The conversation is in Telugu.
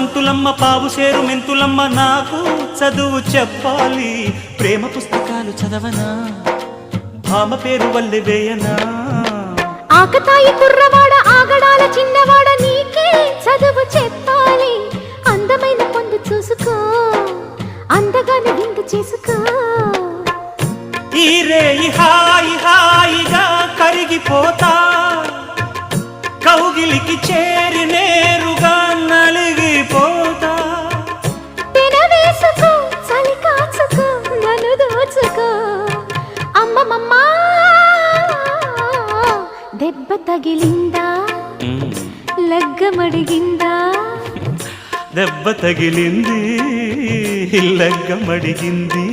పంతులమ్మ పావు సేరు మెంతులమ్మ నాకు చదువు చెప్పాలి. ప్రేమ పుస్తకాలు చదవనా? భామ పేరు వల్లె వేయనా? ఆకతాయి కుర్రవాడ ఆగడాల చిన్నవాడ నీకే చదువు చెప్పాలి. అందమైన పొందు చూసుకో అందగానే విందు చేసుకో. ఈ రేయి హాయి హాయిగా కరిగిపోతా. కౌగిలికి చేరి దోచుకో అమ్మమ్మ దెబ్బ తగిలిందా? లగ్గమడిగిందా? దెబ్బ తగిలింది లగ్గమడిగింది.